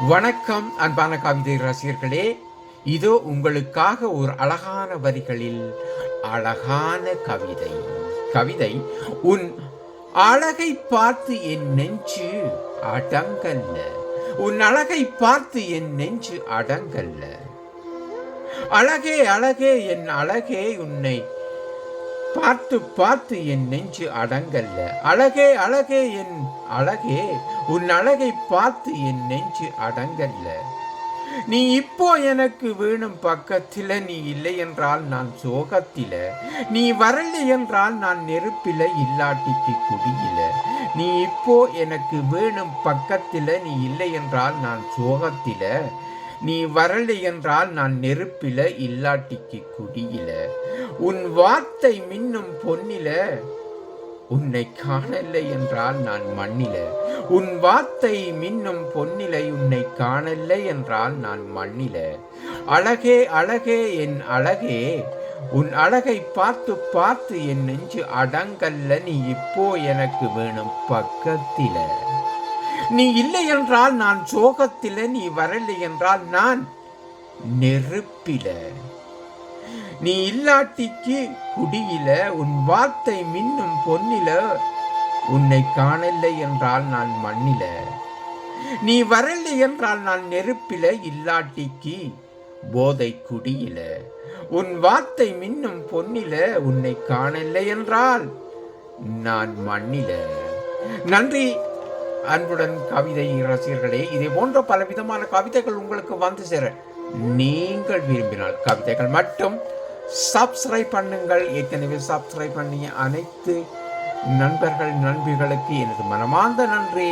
வணக்கம் அன்பான கவிதை ரசிகர்களே. இதோ உங்களுக்காக ஒரு அழகான வரிகளில் அழகான கவிதை. கவிதை உன் அழகை பார்த்து என் நெஞ்சு அடங்கல்ல. உன் அழகை பார்த்து என் நெஞ்சு அடங்கல்ல. அழகே அழகே என் அழகே உன்னை பார்த்து பார்த்து என் நெஞ்சு அடங்கல்ல. அழகே அழகே என் அழகே உன் அழகை பார்த்து என் நெஞ்சு அடங்கல்ல. நீ இப்போ எனக்கு வேணும் பக்கத்தில நீ இல்லை என்றால் நான் சோகத்தில. நீ வரலை என்றால் நான் நெருப்பில இல்லாட்டிக்கு குடியில. நீ இப்போ எனக்கு வேணும் பக்கத்தில நீ இல்லை என்றால் நான் சோகத்தில. நீ வரலை என்றால் நான் நெருப்பில இல்லாட்டிக்கு குடியில. உன் வார்த்தை மின்னும் பொன்னில. உன்னை காணலை என்றால் நான் மண்ணில. உன் வார்த்தை மின்னும் பொன்னிலை உன்னை காணலை என்றால் நான் மண்ணில. அழகே அழகே என் அழகே. உன் அழகை பார்த்து பார்த்து என் நெஞ்சு அடங்கல்ல. நீ இப்போ எனக்கு வேணும் பக்கத்தில. நீ இல்லை என்றால் நான் சோகத்தில நீ வரலை என்றால் நான் நெருப்பில. நீ இல்லாட்டிக்கு குடியில உன் வார்த்தை மின்னும் பொன்னில உன்னை காணலை என்றால் நான் மண்ணில. நீ வரலை என்றால் நான் நெருப்பில இல்லாட்டிக்கு போதை குடியில. உன் வார்த்தை மின்னும் பொன்னில உன்னை காணலை என்றால் நான் மண்ணில. நன்றி. அன்புடன் கவிதை ரசிகர்களே இதே போன்ற பலவிதமான கவிதைகள் உங்களுக்கு வந்து சேர நீங்கள் விரும்பினால் கவிதைகள் மட்டும் சப்ஸ்கிரைப் பண்ணுங்கள். ஏற்கனவே சப்ஸ்கிரைப் பண்ணிய அனைத்து நண்பர்கள் நண்பிகளுக்கு எனது மனமார்ந்த நன்றி.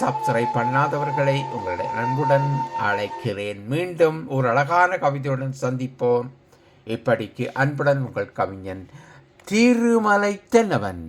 சப்ஸ்கிரைப் பண்ணாதவர்களை உங்களுடைய நண்புடன் அழைக்கிறேன். மீண்டும் ஒரு அழகான கவிதையுடன் சந்திப்போம். இப்படிக்கு அன்புடன் உங்கள் கவிஞன் திருமலை தென்னவன்.